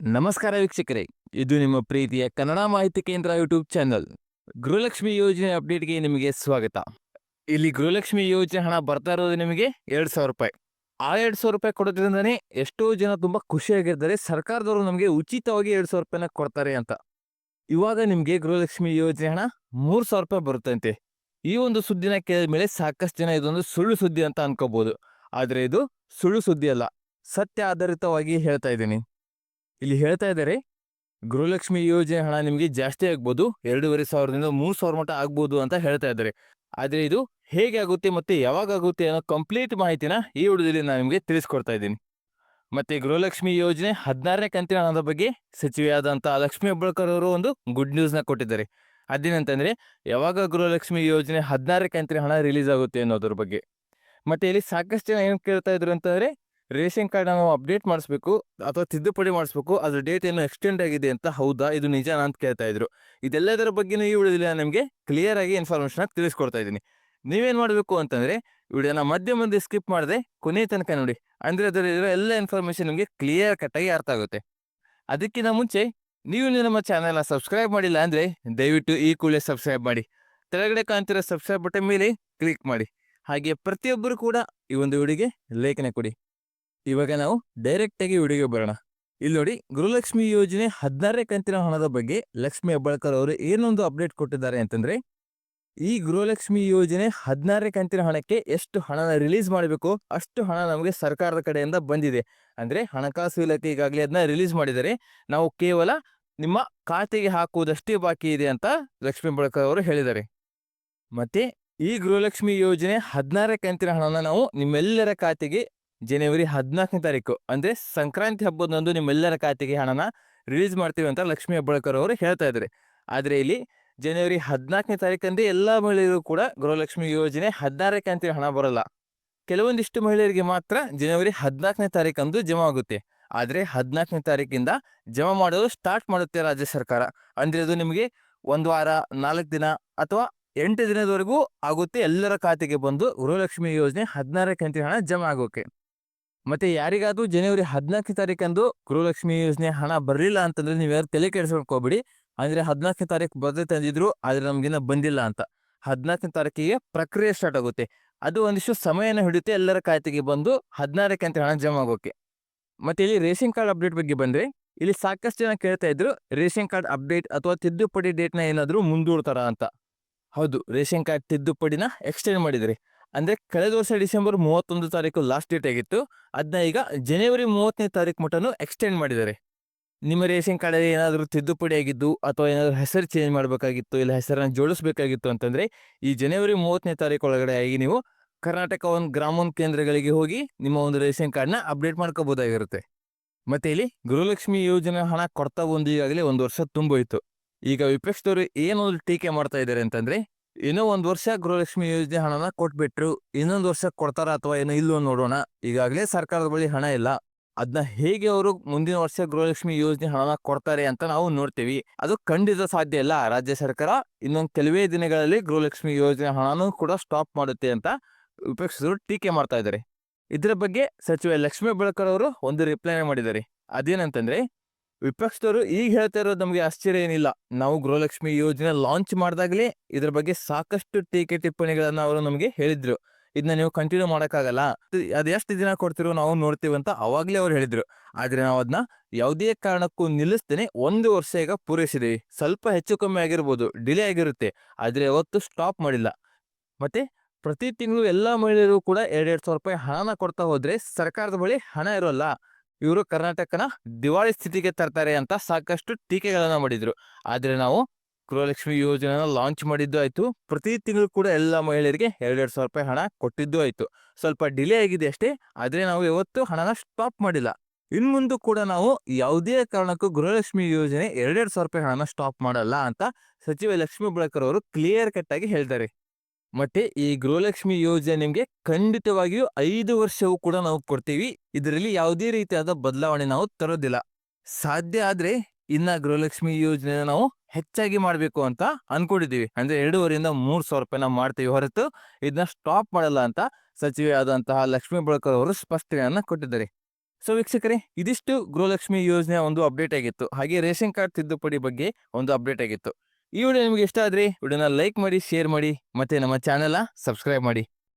ನಮಸ್ಕಾರ ವೀಕ್ಷಕರೇ, ಇದು ನಿಮ್ಮ ಪ್ರೀತಿಯ ಕನ್ನಡ ಮಾಹಿತಿ ಕೇಂದ್ರ ಯೂಟ್ಯೂಬ್ ಚಾನಲ್. ಗೃಹಲಕ್ಷ್ಮಿ ಯೋಜನೆ ಅಪ್ಡೇಟ್ಗೆ ನಿಮಗೆ ಸ್ವಾಗತ. ಇಲ್ಲಿ ಗೃಹಲಕ್ಷ್ಮಿ ಯೋಜನೆ ಹಣ ಬರ್ತಾ ಇರೋದು ನಿಮಗೆ ಎರಡು ಸಾವಿರ ರೂಪಾಯಿ. ಆ ಎರಡು ಸಾವಿರ ರೂಪಾಯಿ ಕೊಡೋದ್ರಿಂದನೇ ಎಷ್ಟೋ ಜನ ತುಂಬಾ ಖುಷಿಯಾಗಿರ್ತಾರೆ, ಸರ್ಕಾರದವರು ನಮಗೆ ಉಚಿತವಾಗಿ ಎರಡು ಸಾವಿರ ರೂಪಾಯಿನ ಕೊಡ್ತಾರೆ ಅಂತ. ಇವಾಗ ನಿಮಗೆ ಗೃಹಲಕ್ಷ್ಮಿ ಯೋಜನೆ ಹಣ ಮೂರು ಸಾವಿರ ರೂಪಾಯಿ ಬರುತ್ತಂತೆ. ಈ ಒಂದು ಸುದ್ದಿನ ಕೇಳಿದ ಮೇಲೆ ಸಾಕಷ್ಟು ಜನ ಇದೊಂದು ಸುಳ್ಳು ಸುದ್ದಿ ಅಂತ ಅನ್ಕೋಬಹುದು ಆದರೆ ಇದು ಸುಳ್ಳು ಸುದ್ದಿ ಅಲ್ಲ ಸತ್ಯ ಆಧಾರಿತವಾಗಿ ಹೇಳ್ತಾ ಇದ್ದೀನಿ. ಇಲ್ಲಿ ಹೇಳ್ತಾ ಇದ್ದಾರೆ, ಗೃಹಲಕ್ಷ್ಮಿ ಯೋಜನೆ ಹಣ ನಿಮಗೆ ಜಾಸ್ತಿ ಆಗ್ಬೋದು, ಎರಡೂವರೆ ಸಾವಿರದಿಂದ ಮೂರು ಸಾವಿರ ಮಟ್ಟ ಆಗ್ಬೋದು ಅಂತ ಹೇಳ್ತಾ ಇದ್ದಾರೆ. ಆದರೆ ಇದು ಹೇಗೆ ಆಗುತ್ತೆ ಮತ್ತು ಯಾವಾಗ ಆಗುತ್ತೆ ಅನ್ನೋ ಕಂಪ್ಲೀಟ್ ಮಾಹಿತಿನ ಈ ವಿಡಿಯೋದಲ್ಲಿ ನಾನು ನಿಮಗೆ ತಿಳಿಸ್ಕೊಡ್ತಾ ಇದ್ದೀನಿ. ಮತ್ತು ಗೃಹಲಕ್ಷ್ಮಿ ಯೋಜನೆ ಹದಿನಾರನೇ ಕಂತಿನ ಹಣದ ಬಗ್ಗೆ ಸಚಿವೆಯಾದಂಥ ಲಕ್ಷ್ಮೀ ಹೆಬ್ಬಾಳ್ಕರ್ ಅವರು ಒಂದು ಗುಡ್ ನ್ಯೂಸ್ನ ಕೊಟ್ಟಿದ್ದಾರೆ. ಅದೇನಂತಂದರೆ, ಯಾವಾಗ ಗೃಹಲಕ್ಷ್ಮಿ ಯೋಜನೆ ಹದಿನಾರನೇ ಕಂತಿನ ಹಣ ರಿಲೀಸ್ ಆಗುತ್ತೆ ಅನ್ನೋದ್ರ ಬಗ್ಗೆ. ಮತ್ತು ಇಲ್ಲಿ ಸಾಕಷ್ಟು ಜನ ಏನು ಕೇಳ್ತಾ ಇದ್ರು ಅಂತಂದ್ರೆ ರೇಷನ್ ಕಾರ್ಡ್ ನಾವು ಅಪ್ಡೇಟ್ ಮಾಡಿಸ್ಬೇಕು ಅಥವಾ ತಿದ್ದುಪಡಿ ಮಾಡಿಸ್ಬೇಕು, ಅದ್ರ ಡೇಟ್ ಏನು ಎಕ್ಸ್ಟೆಂಡ್ ಆಗಿದೆ ಅಂತ ಹೌದಾ, ಇದು ನಿಜಾನ ಅಂತ ಕೇಳ್ತಾ ಇದ್ರು. ಇದೆಲ್ಲದರ ಬಗ್ಗೆನೂ ಈ ವಿಡಿಯೋದಲ್ಲಿ ನಿಮಗೆ ಕ್ಲಿಯರ್ ಆಗಿ ಇನ್ಫಾರ್ಮೇಷನ್ ತಿಳಿಸ್ಕೊಡ್ತಾ ಇದ್ದೀನಿ. ನೀವೇನು ಮಾಡಬೇಕು ಅಂತಂದರೆ ವಿಡಿಯೋನ ಮಧ್ಯ ಮಧ್ಯೆ ಸ್ಕಿಪ್ ಮಾಡದೆ ಕೊನೆ ತನಕ ನೋಡಿ. ಅಂದ್ರೆ ಅದರಲ್ಲಿರೋ ಎಲ್ಲ ಇನ್ಫಾರ್ಮೇಷನ್ ನಿಮಗೆ ಕ್ಲಿಯರ್ ಕಟ್ಟಾಗಿ ಅರ್ಥ ಆಗುತ್ತೆ. ಅದಕ್ಕಿಂತ ಮುಂಚೆ, ನೀವು ನಮ್ಮ ಚಾನಲ್ನ ಸಬ್ಸ್ಕ್ರೈಬ್ ಮಾಡಿಲ್ಲ ಅಂದರೆ ದಯವಿಟ್ಟು ಈ ಕೂಡಲೇ ಸಬ್ಸ್ಕ್ರೈಬ್ ಮಾಡಿ. ತೆಳಗಡೆ ಕಾಣ್ತಿರೋ ಸಬ್ಸ್ಕ್ರೈಬ್ ಬಟನ್ ಮೇಲೆ ಕ್ಲಿಕ್ ಮಾಡಿ. ಹಾಗೆ ಪ್ರತಿಯೊಬ್ಬರು ಕೂಡ ಈ ಒಂದು ವಿಡಿಯೋಗೆ ಲೇಖನೆ ಕೊಡಿ. ಇವಾಗ ನಾವು ಡೈರೆಕ್ಟ್ ಆಗಿ ವಿಡಿಯೋಗೆ ಬರೋಣ. ಇಲ್ಲಿ ನೋಡಿ, ಗೃಹಲಕ್ಷ್ಮಿ ಯೋಜನೆ ಹದಿನಾರನೇ ಕಂತಿನ ಹಣದ ಬಗ್ಗೆ ಲಕ್ಷ್ಮಿ ಹೆಬ್ಬಾಳ್ಕರ್ ಅವರು ಏನೊಂದು ಅಪ್ಡೇಟ್ ಕೊಟ್ಟಿದ್ದಾರೆ ಅಂತಂದ್ರೆ, ಈ ಗೃಹಲಕ್ಷ್ಮಿ ಯೋಜನೆ ಹದಿನಾರನೇ ಕಂತಿನ ಹಣಕ್ಕೆ ಎಷ್ಟು ಹಣನ ರಿಲೀಸ್ ಮಾಡಬೇಕು, ಅಷ್ಟು ಹಣ ನಮಗೆ ಸರ್ಕಾರದ ಕಡೆಯಿಂದ ಬಂದಿದೆ. ಅಂದ್ರೆ ಹಣಕಾಸು ಇಲಾಖೆ ಈಗಾಗಲೇ ಅದನ್ನ ರಿಲೀಸ್ ಮಾಡಿದರೆ ನಾವು ಕೇವಲ ನಿಮ್ಮ ಖಾತೆಗೆ ಹಾಕುವುದಷ್ಟೇ ಬಾಕಿ ಇದೆ ಅಂತ ಲಕ್ಷ್ಮಿ ಬಳಕರ್ ಅವರು ಹೇಳಿದ್ದಾರೆ. ಮತ್ತೆ ಈ ಗೃಹಲಕ್ಷ್ಮಿ ಯೋಜನೆ ಹದಿನಾರನೇ ಕಂತಿನ ಹಣನ ನಾವು ನಿಮ್ಮೆಲ್ಲರ ಖಾತೆಗೆ ಜನವರಿ ಹದಿನಾಲ್ಕನೇ ತಾರೀಕು. ಅಂದ್ರೆ ಸಂಕ್ರಾಂತಿ ಹಬ್ಬದಂದು ನಿಮ್ಮೆಲ್ಲರ ಖಾತೆಗೆ ಹಣನ ರಿಲೀಸ್ ಮಾಡ್ತೀವಿ ಅಂತ ಲಕ್ಷ್ಮೀ ಹೆಬ್ಬಾಳ್ಕರ್ ಅವರು ಹೇಳ್ತಾ ಇದ್ದಾರೆ ಆದರೆ ಇಲ್ಲಿ ಜನವರಿ ಹದಿನಾಲ್ಕನೇ ತಾರೀಕಂದೇ ಎಲ್ಲ ಮಹಿಳೆಯರು ಕೂಡ ಗೃಹಲಕ್ಷ್ಮಿ ಯೋಜನೆ ಹದಿನಾರಕ್ಕೆ ಅಂತೇಳಿ ಹಣ ಬರಲ್ಲ. ಕೆಲವೊಂದಿಷ್ಟು ಮಹಿಳೆಯರಿಗೆ ಮಾತ್ರ ಜನವರಿ ಹದಿನಾಲ್ಕನೇ ತಾರೀಕಂದು ಜಮಾ ಆಗುತ್ತೆ. ಆದರೆ ಹದಿನಾಲ್ಕನೇ ತಾರೀಕಿಂದ ಜಮಾ ಮಾಡಲು ಸ್ಟಾರ್ಟ್ ಮಾಡುತ್ತೆ ರಾಜ್ಯ ಸರ್ಕಾರ. ಅಂದರೆ ಅದು ನಿಮಗೆ ಒಂದು ವಾರ, ನಾಲ್ಕು ದಿನ ಅಥವಾ ಎಂಟು ದಿನದವರೆಗೂ ಆಗುತ್ತೆ ಎಲ್ಲರ ಖಾತೆಗೆ ಬಂದು ಗೃಹಲಕ್ಷ್ಮಿ ಯೋಜನೆ ಹದಿನಾರಕ್ಕೆ ಅಂತ ಹಣ ಜಮಾ ಆಗೋಕೆ. ಮತ್ತೆ ಯಾರಿಗಾದ್ರೂ ಜನವರಿ ಹದಿನಾಲ್ಕನೇ ತಾರೀಕಂದು ಗೃಹಲಕ್ಷ್ಮಿ ಯೋಜನೆ ಹಣ ಬರಲಿಲ್ಲ ಅಂತಂದ್ರೆ ನೀವು ಯಾರು ತಲೆ ಹೋಗ್ಬೇಡಿ. ಅಂದ್ರೆ ಹದಿನಾಲ್ಕನೇ ತಾರೀಕು ಬರದೆ ತಂದಿದ್ರು, ಆದ್ರೆ ನಮ್ಗಿನ್ನ ಬಂದಿಲ್ಲ ಅಂತ. ಹದಿನಾಲ್ಕನೇ ತಾರೀಕಿಗೆ ಪ್ರಕ್ರಿಯೆ ಸ್ಟಾರ್ಟ್ ಆಗುತ್ತೆ. ಅದು ಒಂದಿಷ್ಟು ಸಮಯನ ಹಿಡಿಯುತ್ತೆ, ಎಲ್ಲರ ಖಾತೆಗೆ ಬಂದು ಹದಿನಾರಕ್ಕೆ ಅಂತ ಹಣ ಜಮಾ ಆಗೋಕೆ. ಮತ್ತೆ ಇಲ್ಲಿ ರೇಷನ್ ಕಾರ್ಡ್ ಅಪ್ಡೇಟ್ ಬಗ್ಗೆ ಬಂದ್ರೆ, ಇಲ್ಲಿ ಸಾಕಷ್ಟು ಜನ ಕೇಳ್ತಾ ಇದ್ರು, ರೇಷನ್ ಕಾರ್ಡ್ ಅಪ್ಡೇಟ್ ಅಥವಾ ತಿದ್ದುಪಡಿ ಡೇಟ್ನ ಏನಾದರೂ ಮುಂದೂಡ್ತಾರ ಅಂತ. ಹೌದು, ರೇಷನ್ ಕಾರ್ಡ್ ತಿದ್ದುಪಡಿನ ಎಕ್ಸ್ಟೆಂಡ್ ಮಾಡಿದ್ದಾರೆ ಅಂದ್ರೆ ಕಳೆದ ವರ್ಷ ಡಿಸೆಂಬರ್ ಮೂವತ್ತೊಂದು ತಾರೀಕು ಲಾಸ್ಟ್ ಡೇಟ್ ಆಗಿತ್ತು. ಅದನ್ನ ಈಗ ಜನವರಿ ಮೂವತ್ತನೇ ತಾರೀಕು ಮಟನು ಎಕ್ಸ್ಟೆಂಡ್ ಮಾಡಿದ್ದಾರೆ. ನಿಮ್ಮ ರೇಷನ್ ಕಾರ್ಡಲ್ಲಿ ಏನಾದರೂ ತಿದ್ದುಪಡಿ ಆಗಿದ್ದು ಅಥವಾ ಏನಾದರೂ ಹೆಸರು ಚೇಂಜ್ ಮಾಡಬೇಕಾಗಿತ್ತು ಇಲ್ಲ ಹೆಸರನ್ನು ಜೋಡಿಸ್ಬೇಕಾಗಿತ್ತು ಅಂತಂದರೆ ಈ ಜನವರಿ ಮೂವತ್ತನೇ ತಾರೀಕು ಒಳಗಡೆ ಆಗಿ ನೀವು ಕರ್ನಾಟಕ ಒಂದು ಗ್ರಾಮೋನ್ ಕೇಂದ್ರಗಳಿಗೆ ಹೋಗಿ ನಿಮ್ಮ ಒಂದು ರೇಷನ್ ಕಾರ್ಡ್ನ ಅಪ್ಡೇಟ್ ಮಾಡ್ಕೋಬೋದಾಗಿರುತ್ತೆ. ಮತ್ತೆ ಇಲ್ಲಿ ಗೃಹಲಕ್ಷ್ಮಿ ಯೋಜನೆ ಹಣ ಕೊಡ್ತಾ ಬಂದು ಈಗಾಗಲೇ ಒಂದು ವರ್ಷ ತುಂಬೋಯ್ತು. ಈಗ ವಿಪಕ್ಷದವರು ಏನೊಂದು ಟೀಕೆ ಮಾಡ್ತಾ ಇದ್ದಾರೆ ಅಂತಂದ್ರೆ ಏನೋ ಒಂದ್ ವರ್ಷ ಗೃಹಲಕ್ಷ್ಮಿ ಯೋಜನೆ ಹಣನ ಕೊಟ್ಬಿಟ್ರು, ಇನ್ನೊಂದು ವರ್ಷ ಕೊಡ್ತಾರ ಅಥವಾ ಏನೋ ಇಲ್ಲೋ ನೋಡೋಣ. ಈಗಾಗಲೇ ಸರ್ಕಾರದ ಬಳಿ ಹಣ ಇಲ್ಲ. ಅದನ್ನ ಹೇಗೆ ಅವರು ಮುಂದಿನ ವರ್ಷ ಗೃಹಲಕ್ಷ್ಮಿ ಯೋಜನೆ ಹಣನ ಕೊಡ್ತಾರೆ ಅಂತ ನಾವು ನೋಡ್ತೀವಿ. ಅದು ಖಂಡಿತ ಸಾಧ್ಯ ಇಲ್ಲ. ರಾಜ್ಯ ಸರ್ಕಾರ ಇನ್ನೊಂದು ಕೆಲವೇ ದಿನಗಳಲ್ಲಿ ಗೃಹಲಕ್ಷ್ಮಿ ಯೋಜನೆ ಹಣನೂ ಕೂಡ ಸ್ಟಾಪ್ ಮಾಡುತ್ತೆ ಅಂತ ವಿಪಕ್ಷರು ಟೀಕೆ ಮಾಡ್ತಾ ಇದ್ದಾರೆ. ಇದರ ಬಗ್ಗೆ ಸಚಿವ ಲಕ್ಷ್ಮೀ ಬೆಳಕರ್ ಅವರು ಒಂದು ರಿಪ್ಲೈ ಮಾಡಿದ್ದಾರೆ. ಅದೇನಂತಂದ್ರೆ ವಿಪಕ್ಷದವರು ಈಗ ಹೇಳ್ತಾ ಇರೋದು ನಮಗೆ ಆಶ್ಚರ್ಯ ಏನಿಲ್ಲ. ನಾವು ಗೃಹಲಕ್ಷ್ಮಿ ಯೋಜನೆ ಲಾಂಚ್ ಮಾಡಿದಾಗಲೇ ಇದ್ರ ಬಗ್ಗೆ ಸಾಕಷ್ಟು ಟೀಕೆ ಟಿಪ್ಪಣಿಗಳನ್ನ ಅವರು ನಮಗೆ ಹೇಳಿದ್ರು. ಇದನ್ನ ನೀವು ಕಂಟಿನ್ಯೂ ಮಾಡೋಕ್ಕಾಗಲ್ಲ. ಅದು ಎಷ್ಟು ದಿನ ಕೊಡ್ತಿರೋ ನಾವು ನೋಡ್ತೀವಿ ಅಂತ ಅವಾಗಲೇ ಅವ್ರು ಹೇಳಿದ್ರು. ಆದ್ರೆ ನಾವು ಅದನ್ನ ಯಾವುದೇ ಕಾರಣಕ್ಕೂ ನಿಲ್ಲಿಸ್ತೇನೆ ಒಂದು ವರ್ಷ ಈಗ ಪೂರೈಸಿದೀವಿ. ಸ್ವಲ್ಪ ಹೆಚ್ಚು ಕಮ್ಮಿ ಆಗಿರ್ಬೋದು ಡಿಲೇ ಆಗಿರುತ್ತೆ. ಆದ್ರೆ ಅವತ್ತು ಸ್ಟಾಪ್ ಮಾಡಿಲ್ಲ. ಮತ್ತೆ ಪ್ರತಿ ತಿಂಗಳು ಎಲ್ಲ ಮಹಿಳೆಯರು ಕೂಡ ಎರಡೆರಡು ಸಾವಿರ ರೂಪಾಯಿ ಹಣನ ಕೊಡ್ತಾ ಹೋದ್ರೆ ಸರ್ಕಾರದ ಬಳಿ ಹಣ ಇರೋಲ್ಲ. ಇವರು ಕರ್ನಾಟಕನ ದಿವಾಳಿ ಸ್ಥಿತಿಗೆ ತರ್ತಾರೆ ಅಂತ ಸಾಕಷ್ಟು ಟೀಕೆಗಳನ್ನ ಮಾಡಿದ್ರು. ಆದರೆ ನಾವು ಗೃಹಲಕ್ಷ್ಮಿ ಯೋಜನೆನ ಲಾಂಚ್ ಮಾಡಿದ್ದು ಆಯ್ತು. ಪ್ರತಿ ತಿಂಗಳು ಕೂಡ ಎಲ್ಲ ಮಹಿಳೆಯರಿಗೆ ಎರಡೆರಡು ಸಾವಿರ ರೂಪಾಯಿ ಹಣ ಕೊಟ್ಟಿದ್ದು ಆಯ್ತು. ಸ್ವಲ್ಪ ಡಿಲೇ ಆಗಿದೆ ಅಷ್ಟೇ, ಆದರೆ ನಾವು ಯಾವತ್ತೂ ಹಣನ ಸ್ಟಾಪ್ ಮಾಡಿಲ್ಲ. ಇನ್ಮುಂದು ಕೂಡ ನಾವು ಯಾವುದೇ ಕಾರಣಕ್ಕೂ ಗೃಹಲಕ್ಷ್ಮಿ ಯೋಜನೆ ಎರಡೆರಡು ಸಾವಿರ ರೂಪಾಯಿ ಹಣನ ಸ್ಟಾಪ್ ಮಾಡಲ್ಲ ಅಂತ ಸಚಿವ ಲಕ್ಷ್ಮೀ ಬಳಕರ್ ಅವರು ಕ್ಲಿಯರ್ ಕಟ್ ಆಗಿ ಹೇಳ್ತಾರೆ. ಮತ್ತೆ ಈ ಗೃಹಲಕ್ಷ್ಮಿ ಯೋಜನೆ ನಿಮ್ಗೆ ಖಂಡಿತವಾಗಿಯೂ ಐದು ವರ್ಷವೂ ಕೂಡ ನಾವು ಕೊಡ್ತೀವಿ. ಇದರಲ್ಲಿ ಯಾವುದೇ ರೀತಿಯಾದ ಬದಲಾವಣೆ ನಾವು ತರೋದಿಲ್ಲ. ಸಾಧ್ಯ ಆದ್ರೆ ಇನ್ನ ಗೃಹಲಕ್ಷ್ಮಿ ಯೋಜನೆ ನಾವು ಹೆಚ್ಚಾಗಿ ಮಾಡಬೇಕು ಅಂತ ಅನ್ಕೊಂಡಿದೀವಿ ಅಂದ್ರೆ ಎರಡೂವರೆಯಿಂದ ಮೂರ್ ಸಾವಿರ ರೂಪಾಯಿ ನಾವು ಮಾಡ್ತೀವಿ ಹೊರತು ಇದನ್ನ ಸ್ಟಾಪ್ ಮಾಡಲ್ಲ ಅಂತ ಸಚಿವೆ ಆದಂತಹ ಲಕ್ಷ್ಮೀ ಬಳಕರ್ ಅವರು ಸ್ಪಷ್ಟನೆಯನ್ನ ಕೊಟ್ಟಿದ್ದಾರೆ. ಸೊ ವೀಕ್ಷಕರೇ, ಇದಿಷ್ಟು ಗೃಹಲಕ್ಷ್ಮಿ ಯೋಜನೆಯ ಒಂದು ಅಪ್ಡೇಟ್ ಆಗಿತ್ತು. ಹಾಗೆ ರೇಷನ್ ಕಾರ್ಡ್ ತಿದ್ದುಪಡಿ ಬಗ್ಗೆ ಒಂದು ಅಪ್ಡೇಟ್ ಆಗಿತ್ತು. ಈ ವಿಡಿಯೋ ನಿಮಗೆ ಇಷ್ಟ ಆದ್ರೆ ವಿಡಿಯೋನ ಲೈಕ್ ಮಾಡಿ, ಶೇರ್ ಮಾಡಿ, ಮತ್ತೆ ನಮ್ಮ ಚಾನೆಲ್ ಸಬ್ಸ್ಕ್ರೈಬ್ ಮಾಡಿ.